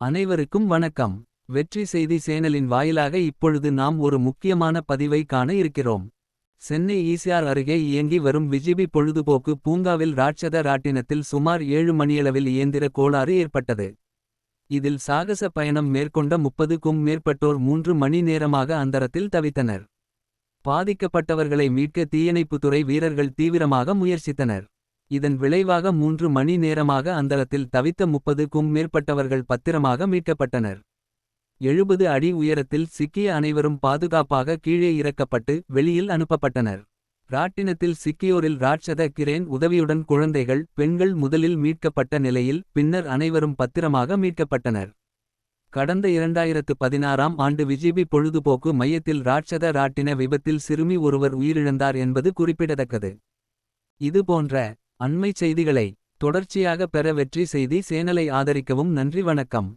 அனைவருக்கும் வணக்கம். வெற்றி செய்தி சேனலின் வாயிலாக இப்பொழுது நாம் ஒரு முக்கியமான பதிவை காண இருக்கிறோம். சென்னை ஈசிஆர் அருகே இயங்கி வரும் விஜிபி பொழுதுபோக்கு பூங்காவில் ராட்சத ராட்டினத்தில் சுமார் ஏழு மணியளவில் இயந்திர கோளாறு ஏற்பட்டது. இதில் சாகச பயணம் மேற்கொண்ட முப்பதுக்கும் மேற்பட்டோர் மூன்று மணி நேரமாக அந்தரத்தில் தவித்தனர். பாதிக்கப்பட்டவர்களை மீட்க தீயணைப்புத்துறை வீரர்கள் தீவிரமாக முயற்சித்தனர். இதன் விளைவாக மூன்று மணி நேரமாக அந்தரத்தில் தவித்த முப்பதுக்கும் மேற்பட்டவர்கள் பத்திரமாக மீட்கப்பட்டனர். எழுபது அடி உயரத்தில் சிக்கிய அனைவரும் பாதுகாப்பாக கீழே இறக்கப்பட்டு வெளியில் அனுப்பப்பட்டனர். ராட்டினத்தில் சிக்கியோரில் ராட்சத கிரேன் உதவியுடன் குழந்தைகள் பெண்கள் முதலில் மீட்கப்பட்ட நிலையில் பின்னர் அனைவரும் பத்திரமாக மீட்கப்பட்டனர். கடந்த இரண்டாயிரத்து பதினாறாம் ஆண்டு விஜிபி பொழுதுபோக்கு மையத்தில் ராட்சத ராட்டின விபத்தில் சிறுமி ஒருவர் உயிரிழந்தார் என்பது குறிப்பிடத்தக்கது. இதுபோன்ற அண்மைச் செய்திகளை தொடர்ச்சியாக பெற வெற்றி செய்தி சேனலை ஆதரிக்கவும் நன்றி வணக்கம்